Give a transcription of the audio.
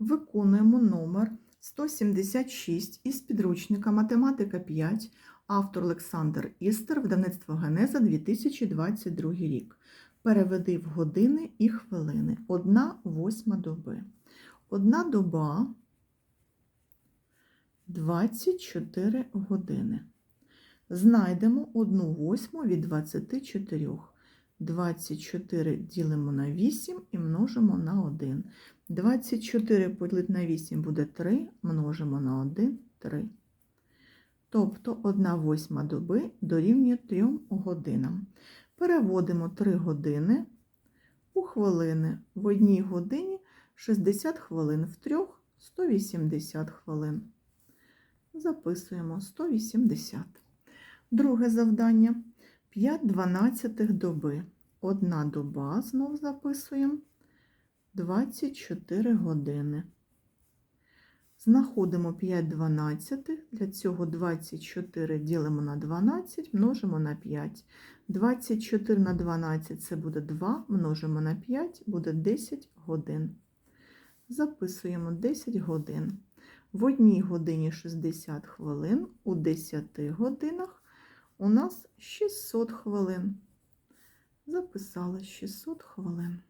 Виконуємо номер 176 із підручника Математика 5, автор Олександр Істер, видавництво Генеза 2022 рік. Переведи в години і хвилини. Одна восьма доби. Одна доба 24 години. Знайдемо одну восьму від 24. 24 ділимо на 8 і множимо на 1. 24 поділити на 8 буде 3, множимо на 1 3. Тобто 1 восьма доби дорівнює 3 годинам. Переводимо 3 години у хвилини. В одній годині 60 хвилин, в трьох 180 хвилин. Записуємо 180. Друге завдання. 5 дванадцятих доби. Одна доба, знов записуємо 24 години. Знаходимо 5 дванадцятих. Для цього 24 ділимо на 12, множимо на 5. 24 на 12 це буде 2, множимо на 5, буде 10 годин. Записуємо 10 годин. В одній годині 60 хвилин, у 10 годинах у нас 600 хвилин. Записали 600 хвилин.